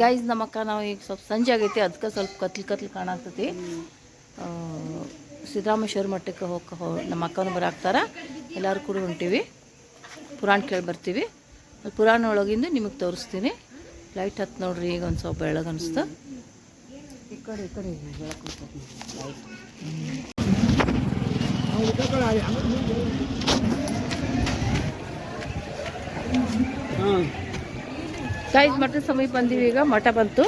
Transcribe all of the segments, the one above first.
Guys ನಮ್ಮಕ್ಕ ನಾವು ಈಗ ಸ್ವಲ್ಪ ಸಂಜೆ ಆಗೈತಿ ಅದಕ್ಕೆ ಸ್ವಲ್ಪ ಕತ್ಲು ಕತ್ಲು ಕಾಣಾಕ್ತೈತಿ ಆ, ಸಿದ್ದರಾಮೇಶ್ವರ ಮಠಕ್ಕೆ ಹೋಗಿ ಹೋ ನಮ್ಮ ಅಕ್ಕನೂ ಬರಾಕ್ತಾರ. ಎಲ್ಲರೂ ಕೂಡ ಹೊಂಟೀವಿ. ಪುರಾಣ ಕೇಳಿ ಬರ್ತೀವಿ. ಅಲ್ಲಿ ಪುರಾಣ ಒಳಗಿಂದ ನಿಮಗೆ ತೋರಿಸ್ತೀನಿ. ಲೈಟ್ ಹತ್ತು ನೋಡ್ರಿ ಈಗ ಒಂದು ಸ್ವಲ್ಪ ಬೆಳಗ್ಗೆ ಅನಿಸ್ತು. ಈ ಕಡೆ ಈ ಕಡೆ ಬೆಳಕು ಲೈಟ್ ಹಾಂ ಗೈಸ್ ಮಠದ ಸಮೀಪ ಬಂದೀವಿ ಈಗ. ಮಠ ಬಂತು.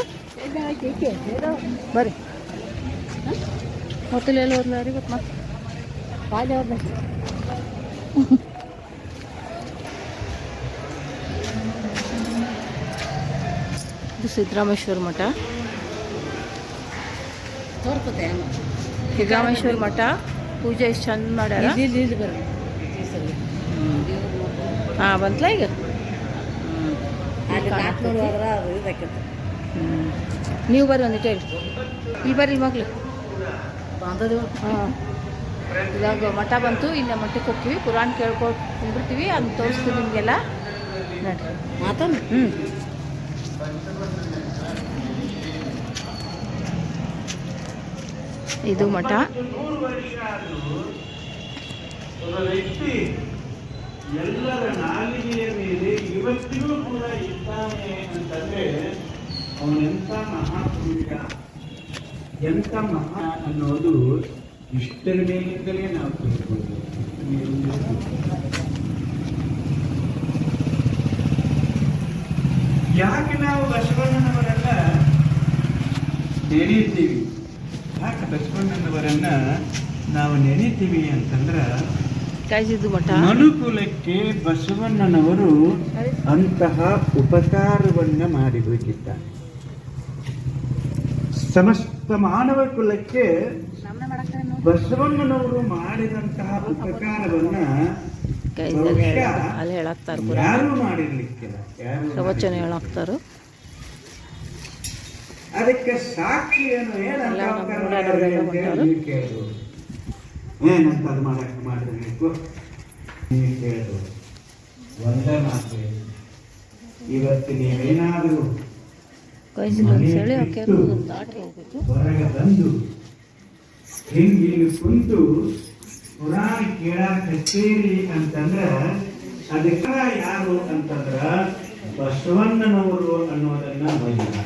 ಬರ್ರಿ. ಹೋಟೆಲ್ ಎಲ್ಲ ಹೋದ್ಲ ರೀ ಮತ್ತೆ ಮತ್ತೆ ಕಾಲೇ ಹೋದ ಇದು ಸಿದ್ದರಾಮೇಶ್ವರ ಮಠ. ಸಿದ್ದರಾಮೇಶ್ವರ ಮಠ. ಪೂಜೆ ಎಷ್ಟು ಚಂದ ಮಾಡ್ಯಾರ? ಹಾಂ ಬಂತಲ್ಲ ಈಗ? ನಾಲ್ಕುನೂರು ಹೋದ್ರೆ ಅದು ಇದಾಕೈತೆ. ಹ್ಮ್. ನೀವು ಬರ್ರಿ ಒಂದು ಹೇಳಿ ಇಲ್ಲಿ ಬರ್ರಿ ಮಗಳು ಬಾಂಧದೇವ ಹಾಂ. ಇವಾಗ ಮಠ ಬಂತು ಇನ್ನು ಮಠಕ್ಕೆ ಹೋಗ್ತೀವಿ. ಕುರಾನ್ ಕೇಳ್ಕೊಂಡು ಕುಂಬಿಡ್ತೀವಿ ಅದನ್ನ ತೋರಿಸ್ತೀವಿ ನಿಮಗೆಲ್ಲ. ನೋಡಿರಿ. ಮಾತನ್ನ ಹ್ಞೂ ಇದು ಮಠ. ಒಬ್ಬ ವ್ಯಕ್ತಿ ಎಲ್ಲರ ನಾಲಿಗೆಯ ಮೇಲೆ ಇವತ್ತಿಗೂ ಕೂಡ ಇದ್ದಾನೆ ಅಂತಂದ್ರೆ ಅವನೆಂಥ ಮಹಾಪುರುಷ? ಎಂಥ ಮಹಾ ಅನ್ನೋದು ಇಷ್ಟರ ಮೇಲಿಂದಲೇ ನಾವು ತಿಳ್ಕೊಳ್ಬೋದು ಯಾಕೆ ನಾವು ಬಸವಣ್ಣನವರನ್ನ ನೆನೀತೀವಿ ಯಾಕೆ ಬಸವಣ್ಣನವರನ್ನ ನಾವು ನೆನೀತೀವಿ ಅಂತಂದ್ರ ಮನುಕುಲಕ್ಕೆ ಬಸವಣ್ಣನವರು ಅಂತಹ ಉಪಕಾರವನ್ನ ಮಾಡಿಬೇಕಿದ್ದಾರೆ ಸಮಸ್ತ ಮಾನವ ಕುಲಕ್ಕೆ ಬಸವಣ್ಣನವರು ಮಾಡಿದಂತಹ ಉಪಕಾರವನ್ನ ಅಲ್ಲಿ ಹೇಳಾಕ್ತಾರ ಯಾರು ಮಾಡಿರ್ಲಿಕ್ಕಿಲ್ಲ. ಪ್ರವಚನ ಹೇಳಾಕ್ತಾರ. ಅದಕ್ಕೆ ಸಾಕ್ಷಿ ಏನು ಏನಂತ ಏನಂತ ಅದು ಮಾಡಕ್ಕೆ ಮಾಡಬೇಕು ನೀವು ಕೇಳಿದ್ರು. ಒಂದೇ ಮಾತು. ಇವತ್ತು ನೀವೇನಾದರೂ ಹೊರಗೆ ಬಂದು ಹಿಂಗೆ ಕುಂತು ಪುರಾಣ ಕೇಳಾಕತ್ತೀರಿ ಅಂತಂದ್ರ ಅದಕ್ಕೆ ಯಾರು ಅಂತಂದ್ರ ಬಸವಣ್ಣನವರು ಅನ್ನೋದನ್ನ ಮರಿಲ್ಲ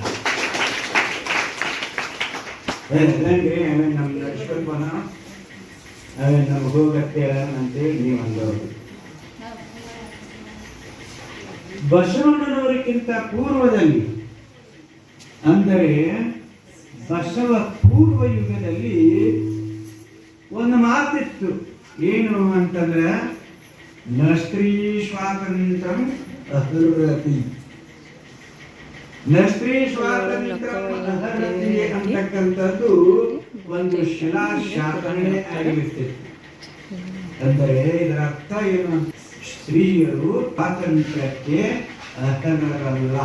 ನಮ್ಮ ಅವನ್ ನಮ್ ನಮ್ಮ ಹೋಗತ್ತೆ ಅಂತೇಳಿ ನೀವು ಅಂದವರು. ಬಸವಣ್ಣನವರಿಗಿಂತ ಪೂರ್ವದಲ್ಲಿ, ಅಂದರೆ ಬಸವ ಪೂರ್ವ ಯುಗದಲ್ಲಿ ಒಂದು ಮಾತಿತ್ತು. ಏನು ಅಂತಂದ್ರೆ, ನ ಸ್ತ್ರೀ ಸ್ವಾತಂತ್ರ್ಯ ಅಹರ್ರತಿ. ನ ಸ್ತ್ರೀ ಸ್ವಾತಂತ್ರ್ಯ ಅಂತಕ್ಕಂಥದ್ದು ಒಂದು ಶಿಲಾಶಾಸನೆ ಆಗಿರುತ್ತೆ ಅಂದರೆ ಇದರ ಅರ್ಥ ಏನು ಸ್ತ್ರೀಯರು ಸ್ವಾತಂತ್ರ್ಯಕ್ಕೆ ಅರ್ಹರಲ್ಲ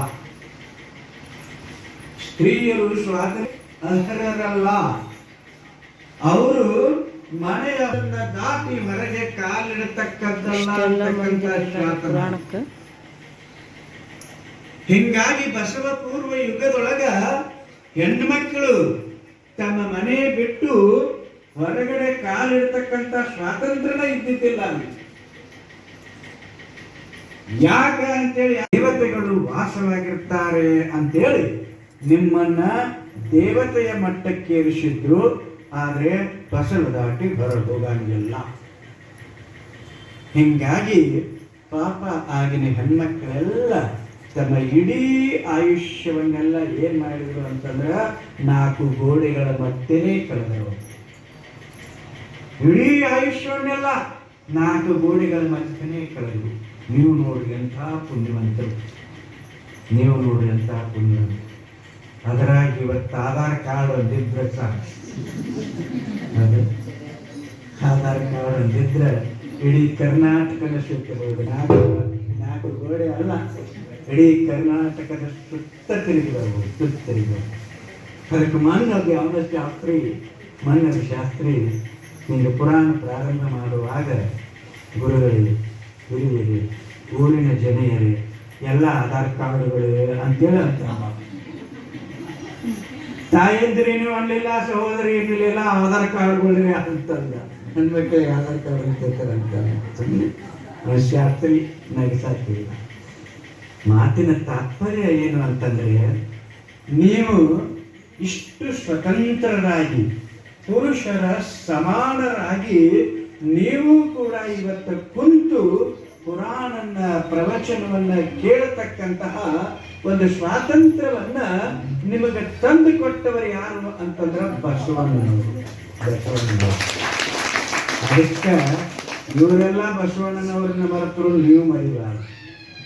ಸ್ತ್ರೀಯರು ಸ್ವಾತಂತ್ರ್ಯ ಅರ್ಹರಲ್ಲ ಅವರು ಮನೆಯನ್ನ ದಾಟಿ ಹೊರಗೆ ಕಾಲಿಡತಕ್ಕದ್ದಲ್ಲ. ಹಿಂಗಾಗಿ ಬಸವ ಪೂರ್ವ ಯುಗದೊಳಗ ಹೆಣ್ಮಕ್ಳು ತಮ್ಮ ಮನೆ ಬಿಟ್ಟು ಹೊರಗಡೆ ಕಾಲಿಡ್ತಕ್ಕಂಥ ಸ್ವಾತಂತ್ರ್ಯನ ಇದ್ದಿದ್ದಿಲ್ಲ ಅಲ್ಲಿ. ಯಾಕ ಅಂತೇಳಿ ದೇವತೆಗಳು ವಾಸವಾಗಿರ್ತಾರೆ ಅಂತೇಳಿ ನಿಮ್ಮನ್ನ ದೇವತೆಯ ಮಟ್ಟಕ್ಕೇರಿಸಿದ್ರು ಆದ್ರೆ ಫಸಲು ದಾಟಿ ಹೋಗಂಗಿಲ್ಲ. ಹಿಂಗಾಗಿ ಪಾಪ ಆಗಿನ ಹೆಣ್ಮಕ್ಳೆಲ್ಲ ತಮ್ಮ ಇಡೀ ಆಯುಷ್ಯವನ್ನೆಲ್ಲ ಏನ್ ಮಾಡಿದ್ರು ಅಂತಂದ್ರ ನಾಲ್ಕು ಗೋಡೆಗಳ ಮಧ್ಯೆನೇ ಕಳೆದರು. ಇಡೀ ಆಯುಷ್ಯವನ್ನೆಲ್ಲ ನಾಲ್ಕು ಗೋಡೆಗಳ ಮಧ್ಯೆನೇ ಕಳೆದರು ನೀವು ನೋಡ್ರಿ ಅಂತ ಪುಣ್ಯವಂತರು. ನೀವು ನೋಡ್ರಿ ಅಂತ ಪುಣ್ಯವಂತರು. ಅದರಾಗಿ ಇವತ್ತು ಆಧಾರ್ ಕಾರ್ಡ್ ಒಂದಿದ್ರೆ ಸಾಕು. ಆಧಾರ್ ಕಾರ್ಡ್ ಒಂದಿದ್ರೆ ಇಡೀ ಕರ್ನಾಟಕದ ಸುತ್ತಬಹುದು ನಾಲ್ಕು ನಾಲ್ಕು ಗೋಡೆ ಅಲ್ಲ, ಇಡೀ ಕರ್ನಾಟಕದ ಸುತ್ತ ತಿರುಗಿ ಬರ್ಬೋದು ಸುತ್ತ ತಿರುಗಿ ಮಣ್ಣದು ಅವನ ಶಾಸ್ತ್ರಿ ಮಣ್ಣದ ಶಾಸ್ತ್ರಿ ನಿಮಗೆ ಪುರಾಣ ಪ್ರಾರಂಭ ಮಾಡುವಾಗ ಗುರುಗಳೇ ಹಿರಿಯರೇ ಊರಿನ ಜನರೇ ಎಲ್ಲ ಆಧಾರ್ ಕಾರ್ಡ್ಗಳು ಅಂತೇಳಿ ಅಂತ ತಾಯಂದ್ರೇನು ಅಲ್ಲಿಲ್ಲ, ಸಹೋದರಿ ಏನಿಲ್ಲ ಆಧಾರ್ ಕಾರ್ಡ್ಗಳು ಅಂತಂದ ನನ್ನ ಮಕ್ಕಳಿಗೆ ಆಧಾರ್ ಕಾರ್ಡ್ ಅಂತ ಅಂತ ಶಾಸ್ತ್ರಿ ನಗಿಸಾಕ್ತಿಲ್ಲ ಮಾತಿನ ತಾತ್ಪರ್ಯ ಏನು ಅಂತಂದ್ರೆ, ನೀವು ಇಷ್ಟು ಸ್ವತಂತ್ರರಾಗಿ ಪುರುಷರ ಸಮಾನರಾಗಿ ನೀವು ಕೂಡ ಇವತ್ತು ಕುಂತು ಪುರಾಣನ ಪ್ರವಚನವನ್ನ ಕೇಳತಕ್ಕಂತಹ ಒಂದು ಸ್ವಾತಂತ್ರ್ಯವನ್ನ ನಿಮಗೆ ತಂದು ಕೊಟ್ಟವರು ಯಾರು ಅಂತಂದ್ರ ಬಸವಣ್ಣನವರು. ಬಸವಣ್ಣನವರು. ಅದಕ್ಕೆ ಇವರೆಲ್ಲ ಬಸವಣ್ಣನವರನ್ನ ಮರೆತರು ನೀವು ಮರಿಬಾರ್ದು.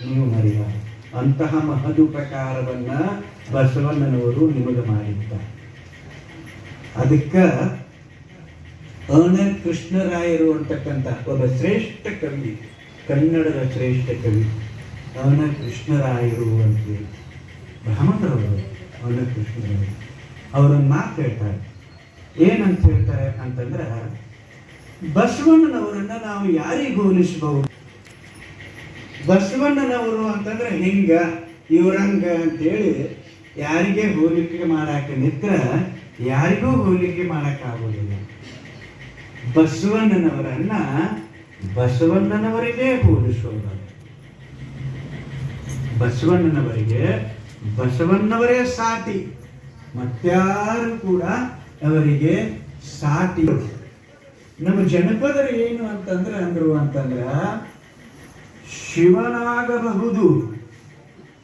ನೀವು ಮರಿಬಾರದು. ಅಂತಹ ಮಹದುಪಕಾರವನ್ನ ಬಸವಣ್ಣನವರು ನಿಮಗೆ ಮಾಡಿದ್ದಾರೆ. ಅದಕ್ಕೆ ಅನ ಕೃಷ್ಣರಾಯರು ಅಂತಕ್ಕಂಥ ಒಬ್ಬ ಶ್ರೇಷ್ಠ ಕವಿ, ಕನ್ನಡದ ಶ್ರೇಷ್ಠ ಕವಿ ಅಣ ಕೃಷ್ಣರಾಯರು ಅಂತೇಳಿ ಬ್ರಾಹ್ಮಣರವರು ಅಣ ಕೃಷ್ಣರಾಯರು. ಅವರನ್ನ ಮಾತು ಹೇಳ್ತಾರೆ. ಏನಂತ ಹೇಳ್ತಾರೆ ಅಂತಂದ್ರೆ, ಬಸವಣ್ಣನವರನ್ನ ನಾವು ಯಾರಿಗೆ ಹೋಲಿಸಬಹುದು? ಬಸವಣ್ಣನವರು ಅಂತಂದ್ರೆ ಹಿಂಗ, ಇವ್ರಂಗ ಅಂತೇಳಿ ಯಾರಿಗೆ ಹೋಲಿಕೆ ಮಾಡಾಕ ನಿತ್ರ ಯಾರಿಗೂ ಹೋಲಿಕೆ ಮಾಡೋಕ್ಕಾಗೋದಿಲ್ಲ ಬಸವಣ್ಣನವರನ್ನ ಬಸವಣ್ಣನವರಿಗೆ ಹೋಲಿಸೋದು ಬಸವಣ್ಣನವರಿಗೆ ಬಸವಣ್ಣವರೇ ಸಾಟಿ, ಮತ್ತಾರು ಕೂಡ ಅವರಿಗೆ ಸಾಟಿ. ನಮ್ಮ ಜನಪದರು ಏನು ಅಂತಂದ್ರೆ ಅಂದ್ರು ಅಂತಂದ್ರ ಶಿವನಾಗಬಹುದು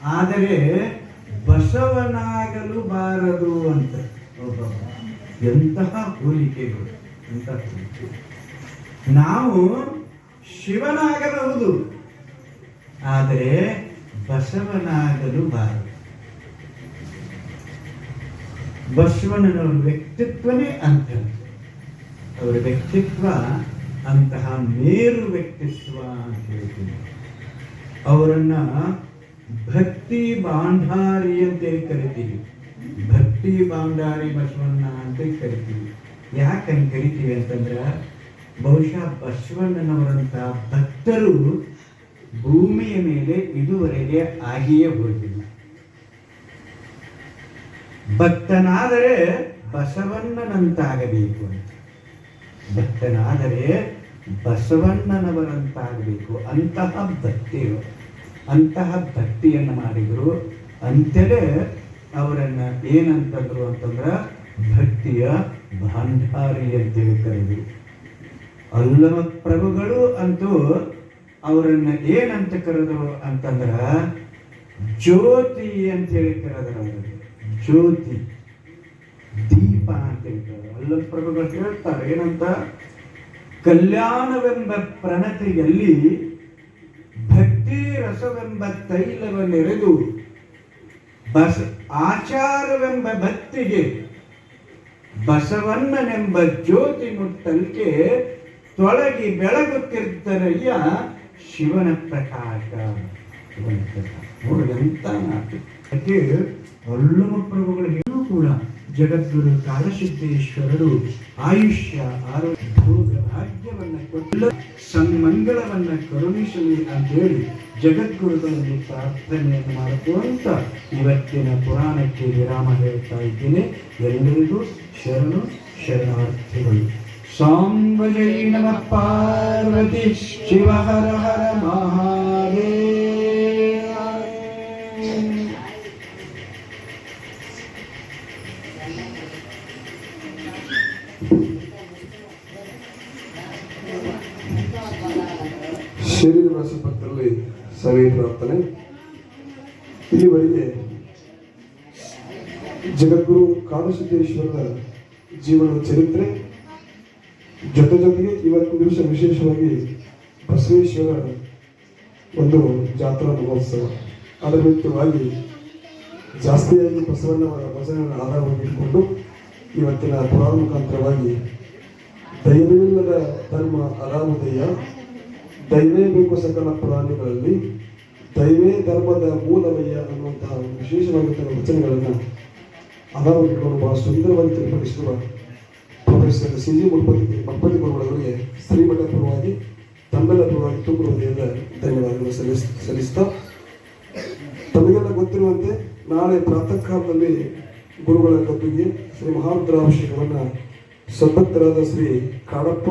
ಆದರೆ ಬಸವನಾಗಲು ಬಾರದು ಅಂತ. ಎಂತಹ ಹೋಲಿಕೆಗಳು, ಎಂತಹ. ನಾವು ಶಿವನಾಗಬಹುದು ಆದರೆ ಬಸವನಾಗಲು ಬಾರದು. ಬಸವಣ್ಣನವರ ವ್ಯಕ್ತಿತ್ವನೇ ಅಂತ ಅವರ ವ್ಯಕ್ತಿತ್ವ ಅಂತಹ ಮೇರು ವ್ಯಕ್ತಿತ್ವ ಅಂತ ಹೇಳ್ತೀನಿ. ಅವರನ್ನ ಭಕ್ತಿ ಬಾಂಧಾರಿ ಅಂತೇಳಿ ಕರಿತೀವಿ. ಭಕ್ತಿ ಬಾಂಧಾರಿ ಬಸವಣ್ಣ ಅಂತ ಕರಿತೀವಿ. ಯಾಕಂತ ಕರಿತೀವಿ ಅಂತಂದ್ರೆ, ಬಹುಶಃ ಬಸವಣ್ಣನವರಂತ ಭಕ್ತರು ಭೂಮಿಯ ಮೇಲೆ ಇದುವರೆಗೆ ಆಗಿಯೇ ಹೋಗಿಲ್ಲ ಭಕ್ತನಾದರೆ ಬಸವಣ್ಣನಂತಾಗಬೇಕು ಅಂತ. ಭಕ್ತನಾದರೆ ಬಸವಣ್ಣನವರಂತಾಗಬೇಕು ಅಂತಹ ಭಕ್ತಿಯು. ಅಂತಹ ಭಕ್ತಿಯನ್ನು ಮಾಡಿದರು. ಅಂತಲೇ ಅವರನ್ನು ಏನಂತಂದ್ರು ಅಂತಂದ್ರ ಭಕ್ತಿಯ ಭಾಂಡಾರಿ ಅಂತೇಳಿ ಕರೆದರು. ಅಲ್ಲಮ ಪ್ರಭುಗಳು ಅಂತೂ ಅವರನ್ನು ಏನಂತ ಕರೆದರು ಅಂತಂದ್ರ ಜ್ಯೋತಿ ಅಂತೇಳಿ ಕರೆದರು ಅವರಿಗೆ ಜ್ಯೋತಿ, ದೀಪ ಅಂತ ಹೇಳ್ತಾರೆ ಅಲ್ಲಮ ಪ್ರಭುಗಳು ಹೇಳ್ತಾರೆ ಏನಂತ, ಕಲ್ಯಾಣವೆಂಬ ಪ್ರಣತಿಯಲ್ಲಿ ರಸವೆಂಬ ತೈಲವನ್ನೆರೆದು ಬಸ ಆಚಾರವೆಂಬ ಭಕ್ತಿಗೆ ಬಸವಣ್ಣನೆಂಬ ಜ್ಯೋತಿ ಮುಟ್ಟಲಿಕ್ಕೆ ತೊಳಗಿ ಬೆಳಗುತ್ತಿದ್ದರಯ್ಯ ಶಿವನ ಪ್ರಕಾಶ. ಶಿವನ ಪ್ರಕಾಶ. ಮಾತು. ಅದಕ್ಕೆ ಅಲ್ಲಮ ಪ್ರಭುಗಳು ಹೇಳೂ ಕೂಡ ಜಗದ್ಗುರು ಕಾಲಸಿದ್ದೇಶ್ವರರು ಆಯುಷ್ಯ, ಆರೋಗ್ಯ ಭೋಗ ಕೊಟ್ಟು ಸನ್ಮಂಗಳವನ್ನು ಕರುಣಿಸಲಿ ಅಂತ ಹೇಳಿ ಜಗದ್ಗುರುಗಳಲ್ಲಿ ಪ್ರಾರ್ಥನೆಯನ್ನು ಮಾಡಿಕೊಂತ ಇವತ್ತಿನ ಪುರಾಣಕ್ಕೆ ವಿರಾಮ ಹೇಳ್ತಾ ಇದ್ದೇನೆ. ಎಲ್ಲರಿಗೂ ಶರಣು ಶರಣಾರ್ಥಿಗಳು. ಸಾಂಬಜೈ ನಮಃ ಪಾರ್ವತಿ ಶಿವ ಹರ ಹರ ಪಕ್ಕದಲ್ಲಿ ಸಭೆ ಪ್ರಾರ್ಥನೆ ಇಲ್ಲಿವರೆಗೆ ಜಗದ್ಗುರು ಕಾಳಸಿದ್ದೇಶ್ವರದ ಜೀವನ ಚರಿತ್ರೆ, ಜೊತೆ ಜೊತೆಗೆ ಇವತ್ತು ದಿವಸ ವಿಶೇಷವಾಗಿ ಬಸವೇಶ್ವರ ಒಂದು ಜಾತ್ರಾ ಮಹೋತ್ಸವ. ಅದರ ನಿಮಿತ್ತವಾಗಿ ಜಾಸ್ತಿಯಾಗಿ ಬಸವಣ್ಣವರ ಭಜನೆಯನ್ನು ಆಧಾರವಾಗಿ ಇಟ್ಕೊಂಡು ಇವತ್ತಿನ ಪುರಾಣ ಮುಖಾಂತರವಾಗಿ ದೈವವಿಲ್ಲದ ಧರ್ಮ ಅನಾಮಧೇಯ ದೈವೇ ಬೇಕು ಸಕಲ ಪ್ರಾಣಿಗಳಲ್ಲಿ, ದೈವೇ ಧರ್ಮದ ಮೂಲವಯ್ಯ ಅನ್ನುವಂತಹ ವಿಶೇಷವಾಗಿರುವ ವಚನಗಳನ್ನು ಅನಾರೋಗ್ಯಗಳು ಬಹಳ ಸುಂದರವಾಗಿ ತಿಳಿಪಡಿಸಿರುವ ಪ್ರೊಫೆಸರ್ ಸಿ. ಜಿ. ಮುಲ್ಪತಿ ಗುರುಗಳವರಿಗೆ ಶ್ರೀಮಠ ಪರವಾಗಿ, ತಮ್ಮೆಲ್ಲ ಪರವಾಗಿ ತುಂಬ ಹೃದಯದ ಧನ್ಯವಾದಗಳು ಸಲ್ಲಿಸ್, ಸಲ್ಲಿಸ್ತಾ. ತಮಗೆಲ್ಲ ಗೊತ್ತಿರುವಂತೆ ನಾಳೆ ಪ್ರಾತಃ ಕಾಲದಲ್ಲಿ ಗುರುಗಳ ಗದ್ದುಗೆ ಶ್ರೀ ಮಹಾರುದ್ರಾಭಿಷೇಕವನ್ನು ಸಂಪತ್ತರಾದ ಶ್ರೀ ಕಾಡಪ್ಪ